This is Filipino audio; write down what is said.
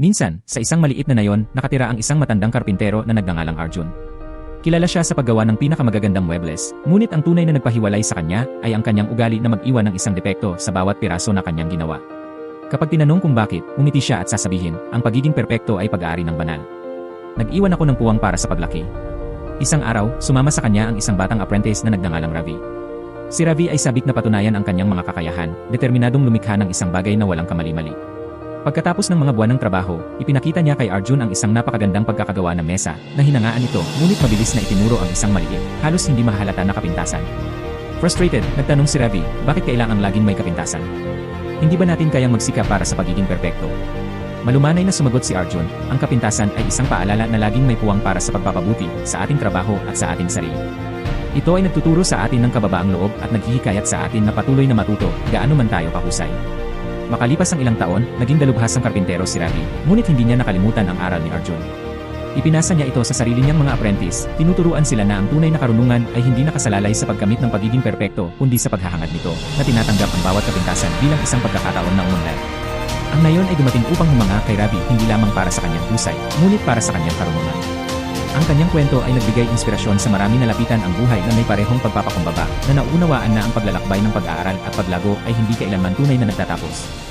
Minsan, sa isang maliit na nayon, nakatira ang isang matandang karpintero na nagngangalang Arjun. Kilala siya sa paggawa ng pinakamagagandang muebles, ngunit ang tunay na nagpahiwalay sa kanya ay ang kanyang ugali na mag-iwan ng isang depekto sa bawat piraso na kanyang ginawa. Kapag tinanong kung bakit, umiti siya at sasabihin, ang pagiging perpekto ay pag-aari ng banal. Nag-iwan ako ng puwang para sa paglaki. Isang araw, sumama sa kanya ang isang batang apprentice na nagngangalang Ravi. Si Ravi ay sabik na patunayan ang kanyang mga kakayahan, determinadong lumikha ng isang bagay na walang kamali-mali. Pagkatapos ng mga buwan ng trabaho, ipinakita niya kay Arjun ang isang napakagandang pagkakagawa ng mesa na hinangaan ito ngunit mabilis na itinuro ang isang maliit, halos hindi mahalata na kapintasan. Frustrated, nagtanong si Ravi, bakit kailangang laging may kapintasan? Hindi ba natin kayang magsika para sa pagiging perpekto? Malumanay na sumagot si Arjun, ang kapintasan ay isang paalala na laging may puwang para sa pagpapabuti sa ating trabaho at sa ating sarili. Ito ay nagtuturo sa atin ng kababaang loob at naghihikayat sa atin na patuloy na matuto, gaano man tayo kahusay. Makalipas ang ilang taon, naging dalubhasang karpintero si Ravi, ngunit hindi niya nakalimutan ang aral ni Arjun. Ipinasa niya ito sa sarili niyang mga apprentice, tinuturuan sila na ang tunay na karunungan ay hindi nakasalalay sa pagkamit ng pagiging perpekto, kundi sa paghahangad nito, na tinatanggap ang bawat kapintasan bilang isang pagkakataon na umunlad. Ang nayon ay dumating upang humanga kay Ravi hindi lamang para sa kanyang husay, ngunit para sa kanyang karunungan. Ang kanyang kwento ay nagbigay inspirasyon sa marami na lapitan ang buhay na may parehong pagpapakumbaba, na nauunawaan na ang paglalakbay ng pag-aaral at paglago ay hindi kailanman tunay na nagtatapos.